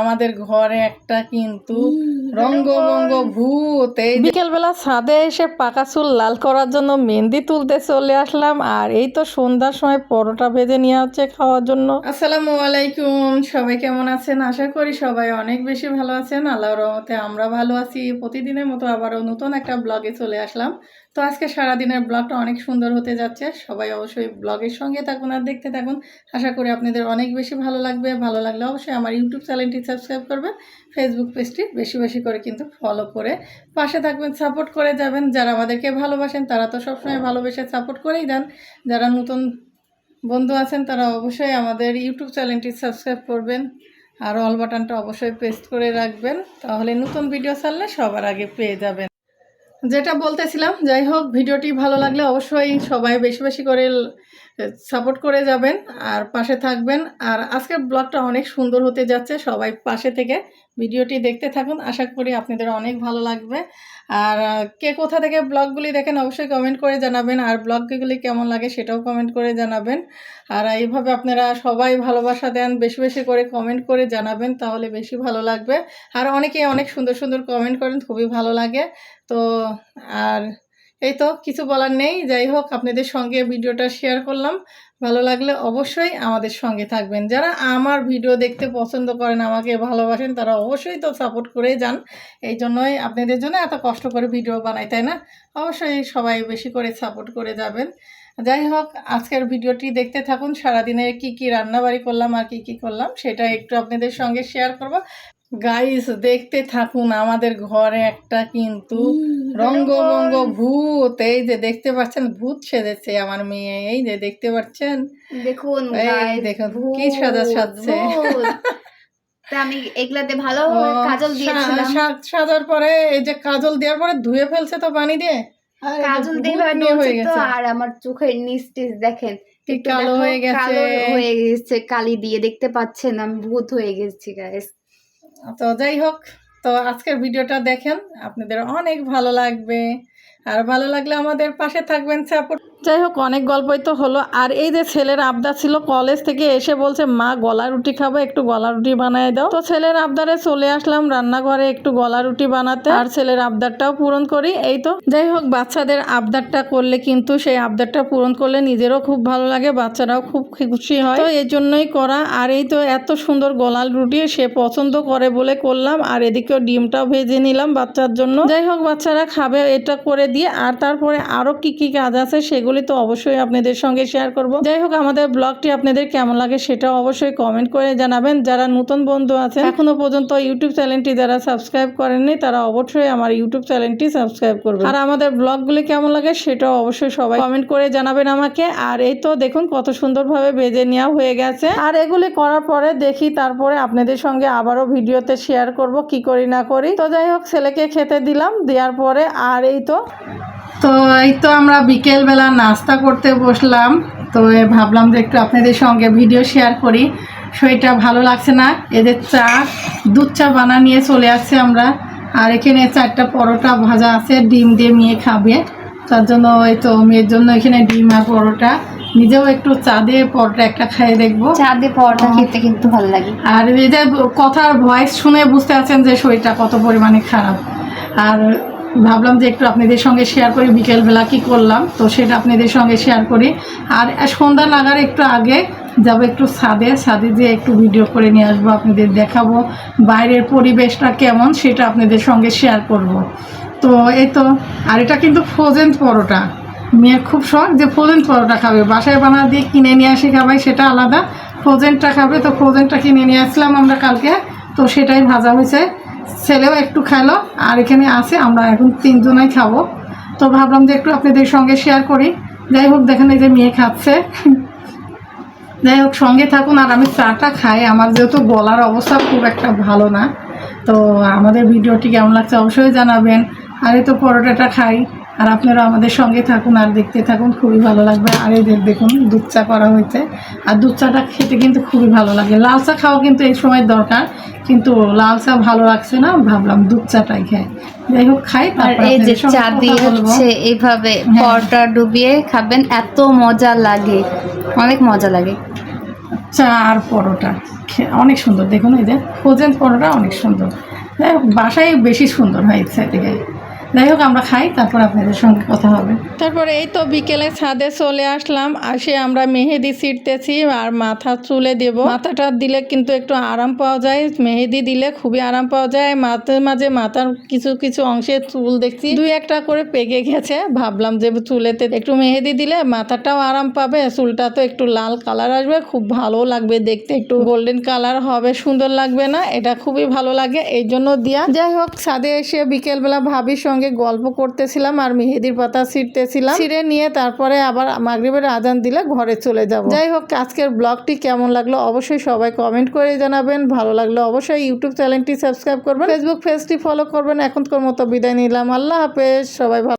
আমাদের ঘরে একটা কিন্তু রঙ্গমঙ্গ ভূত। এই বিকেলবেলা ছাদে এসে পাকা চুল লাল করার জন্য মেহেন্দি তুলতে চলে আসলাম আর এই তো সন্ধ্যার সময় পরোটা ভেজে নিয়ে হচ্ছে খাওয়ার জন্য। আসসালামু আলাইকুম সবাই কেমন আছেন? আশা করি সবাই অনেক বেশি ভালো আছেন। আল্লাহর রহমতে আমরা ভালো আছি। প্রতিদিনের মতো আবারও নতুন একটা ব্লগে চলে আসলাম। তো আজকে সারাদিনের ব্লগটা অনেক সুন্দর হতে যাচ্ছে। সবাই অবশ্যই ব্লগের সঙ্গে থাকুন আর দেখতে থাকুন। আশা করি আপনাদের অনেক বেশি ভালো লাগবে। ভালো লাগলে অবশ্যই আমার ইউটিউব চ্যানেলটি সাবস্ক্রাইব করবেন। ফেসবুক পেজটি বেশি বেশি করে কিন্তু ফলো করে পাশে থাকবেন সাপোর্ট করে যাবেন। যারা আমাদেরকে ভালোবাসেন, তারা তো সবসময় ভালোবেসে সাপোর্ট করেই দেন। যারা নতুন বন্ধু আছেন, তারা অবশ্যই আমাদের ইউটিউব চ্যানেলটি সাবস্ক্রাইব করবেন। আর অল বাটনটা অবশ্যই পেস্ট করে রাখবেন। তাহলে নতুন ভিডিও ছাড়লে সবার আগে পেয়ে যাবেন। যেটা বলতেছিলাম, যাই হোক, ভিডিওটি ভালো লাগলে অবশ্যই সবাই বেশি বেশি করে সাপোর্ট করে যাবেন আর পাশে থাকবেন। আর আজকের ব্লগটা অনেক সুন্দর হতে যাচ্ছে সবাই পাশে থেকে। ভিডিওটি দেখতে থাকুন। আশা করি আপনাদের অনেক ভালো লাগবে। আর কে কোথা থেকে ব্লগগুলি দেখেন অবশ্যই কমেন্ট করে জানাবেন। আর ব্লগগুলি কেমন লাগে সেটাও কমেন্ট করে জানাবেন। আর, এইভাবে আপনারা সবাই ভালোবাসা দেন, বেশি বেশি করে কমেন্ট করে জানাবেন, তাহলে বেশি ভালো লাগবে। আর অনেকে অনেক সুন্দর সুন্দর কমেন্ট করেন, খুবই ভালো লাগে। তো, আর এই তো, কিছু বলার নেই। যাই হোক, আপনাদের সঙ্গে ভিডিওটা শেয়ার করলাম। ভালো লাগলে অবশ্যই আমাদের সঙ্গে থাকবেন। যারা আমার ভিডিও দেখতে পছন্দ করেন, আমাকে ভালোবাসেন, তারা অবশ্যই তো সাপোর্ট করে যান। এই জন্যই আপনাদের জন্য এত কষ্ট করে ভিডিও বানাই, তাই না? অবশ্যই সবাই বেশি করে সাপোর্ট করে যাবেন। যাই হোক, আজকের ভিডিওটি দেখতে থাকুন। সারাদিনে কি কি রান্নাবাড়ি করলাম আর কি কি করলাম, সেটা একটু আপনাদের সঙ্গে শেয়ার করব। গাইস দেখতে থাকুন আমাদের ঘরে একটা কিন্তু রঙ্গমঙ্গ ভূত। এই যে দেখতে পাচ্ছেন ভূত সেজেছে আমার মেয়ে। এই যে দেখতে পাচ্ছেন? দেখুন এই দেখুন, কি সাজা সাজছে। আমি এগুলাতে ভালো কাজল দিয়েছিলাম। সাজার পরে এই যে কাজল দেওয়ার পরে ধুয়ে ফেলছে তো পানি দিয়ে। কাজল দিয়ে হয়ে তো গেছে। আর আমার চোখের নিচ দেখেন কালো হয়ে গেছে। হয়ে গেছে কালি দিয়ে দেখতে পাচ্ছেন আমি ভূত হয়ে গেছি গাইস তো যাই হোক, তো আজকের ভিডিওটা দেখেন, আপনাদের অনেক ভালো লাগবে। আর ভালো লাগলে আমাদের পাশে থাকবেন সাপোর্ট যাই হোক, অনেক গল্পই তো হলো। আর এই যে ছেলের আবদার ছিল কলেজ থেকে এসে বলছে, মা, গলা রুটি খাব, একটু গলা রুটি বানায় দাও। তো ছেলের আবদারে চলে আসলাম রান্নাঘরে একটু গলা রুটি বানাতে। আর ছেলের আবদারটাও পূরণ করি, এই তো। যাই হোক, বাচ্চাদের আবদারটা করলে কিন্তু সেই আবদারটা পূরণ করলে নিজেরও খুব ভালো লাগে, বাচ্চারাও খুব খুশি হয়। তো এই জন্যই করা। আর এই তো এত সুন্দর গলাল রুটি সে পছন্দ করে বলে করলাম, আর এদিকেও ডিমটাও ভেজে নিলাম বাচ্চার জন্য। যাই হোক, বাচ্চারা খাবে এটা করে দিয়ে, আর তারপরে আরও কি কি কাজ আছে সেগুলি তো অবশ্যই আপনাদের সঙ্গে শেয়ার করব। যাই হোক আমাদের ব্লগটি আপনাদের কেমন লাগে সেটা অবশ্যই কমেন্ট করে জানাবেন। যারা নতুন বন্ধু আছেন, এখনও পর্যন্ত ইউটিউব চ্যানেলটি যারা সাবস্ক্রাইব করেননি, তারা অবশ্যই আমার ইউটিউব চ্যানেলটি সাবস্ক্রাইব করবেন। আর আমাদের ব্লগগুলি কেমন লাগে সেটাও অবশ্যই সবাই কমেন্ট করে জানাবেন আমাকে। আর এই তো দেখুন, কত সুন্দরভাবে ভেজে নেওয়া হয়ে গেছে। আর এগুলি করার পরে দেখি তারপরে আপনাদের সঙ্গে আবারও ভিডিওতে শেয়ার করব, কি করি না করি। তো যাই হোক ছেলেকে খেতে দিলাম, দেওয়ার পরে আর এই তো তো এই তো আমরা বিকেলবেলা নাস্তা করতে বসলাম। তো ভাবলাম যে একটু আপনাদের সঙ্গে ভিডিও শেয়ার করি। শরীরটা ভালো লাগছে না? এদের চা দুধ চা বানা নিয়ে চলে আসছে আমরা। আর এখানে চারটা পরোটা ভাজা আছে ডিম দিয়ে মেয়ে খাবে। তার জন্য ওই তো মেয়ের জন্য এখানে ডিম আর পরোটা। নিজেও একটু চা দিয়ে পরোটা একটা খাইয়ে দেখব। চা দিয়ে পরোটা খেতে কিন্তু ভালো লাগে। আর এই যে কথার ভয়েস শুনে বুঝতে পারছেন যে শরীরটা কত পরিমাণে খারাপ। আর ভাবলাম যে একটু আপনাদের সঙ্গে শেয়ার করি। বিকেলবেলা কি করলাম, তো সেটা আপনাদের সঙ্গে শেয়ার করি। আর সন্ধ্যা লাগার একটু আগে যাব একটু ছাদে। ছাদে দিয়ে একটু ভিডিও করে নিয়ে আসব, আপনাদের দেখাবো বাইরের পরিবেশটা কেমন সেটা আপনাদের সঙ্গে শেয়ার করব। তো এই তো, আর এটা কিন্তু ফ্রোজেন পরোটা। মেয়ের খুব শখ যে ফ্রোজেন পরোটা খাবে। বাসায় বানা দিয়ে কিনে নিয়ে আসি খাবাই সেটা আলাদা। ফ্রোজেনটা খাবে, তো ফ্রোজেনটা কিনে নিয়ে আসলাম আমরা কালকে, তো সেটাই ভাজা হয়েছে। ছেলেও একটু খেলো, আর এখানে আছে, আমরা এখন তিনজনাই খাব। তো ভাবলাম যে একটু আপনাদের সঙ্গে শেয়ার করি। যাই হোক, দেখেন এই যে মেয়ে খাচ্ছে। যাই হোক, সঙ্গে থাকুন, আর আমি চাটা খাই। আমার যেহেতু গলার অবস্থা খুব একটা ভালো না, তো আমাদের ভিডিওটি কেমন লাগছে অবশ্যই জানাবেন। আর এই তো পরোটাটা খাই। আর আপনারা আমাদের সঙ্গে থাকুন আর দেখতে থাকুন খুবই ভালো লাগবে। আর এই দেখুন দুধ চা করা হয়েছে। আর দুধ চাটা খেতে কিন্তু খুবই ভালো লাগে। লাল চা খাওয়া কিন্তু এই সময় দরকার কিন্তু লাল চা ভালো লাগছে না ভাবলাম দুধ চাটাই খাই। যাই হোক খাই আর এই যে চা দিয়ে। হচ্ছে এইভাবে হ্যাঁ। পরোটা ডুবিয়ে খাবেন এত মজা লাগে। অনেক মজা লাগে। চা আর পরোটা অনেক সুন্দর। দেখুন এই যে ফ্রোজেন পরোটা অনেক সুন্দর। যাই হোক বাসায় বেশি সুন্দর হয়েছে এদিকে যাই হোক, আমরা খাই, তারপর আপনাদের সঙ্গে কথা হবে। তারপরে এই তো বিকেলে ছাদে চলে আসলাম, আসে আমরা মেহেদি ছিটতেছি আর মাথা চুলে দেব। মাথাটা দিলে কিন্তু একটু আরাম পাওয়া যায়, মেহেদি দিলে খুবই আরাম পাওয়া যায়। মাঝে মাঝে মাথার কিছু কিছু অংশে চুল দেখছি, দুই একটা করে পেকে গেছে। ভাবলাম যে চুলেতে একটু মেহেদি দিলে মাথাটাও আরাম পাবে, চুলটা তো একটু লাল কালার আসবে, খুব ভালো লাগবে দেখতে। একটু গোল্ডেন কালার হবে, সুন্দর লাগবে না, এটা খুবই ভালো লাগে, এই জন্য দিয়া। যাই হোক, ছাদে এসে বিকেলবেলা ভাবির সঙ্গে গল্প করতেছিলাম আর মেহেদির পাতা ছিঁড়তেছিলাম। ছিঁড়ে নিয়ে তারপরে আবার মাগরিবের আজান দিলে ঘরে চলে যাব। যাই হোক, আজকের ব্লগটি কেমন লাগল অবশ্যই সবাই কমেন্ট করে জানাবেন। ভালো লাগল অবশ্যই ইউটিউব চ্যানেলটি সাবস্ক্রাইব করবেন। ফেসবুক পেজটি ফলো করবেন। এখনকার মতো বিদায় নিলাম। আল্লাহ হাফেজ। সবাই ভালো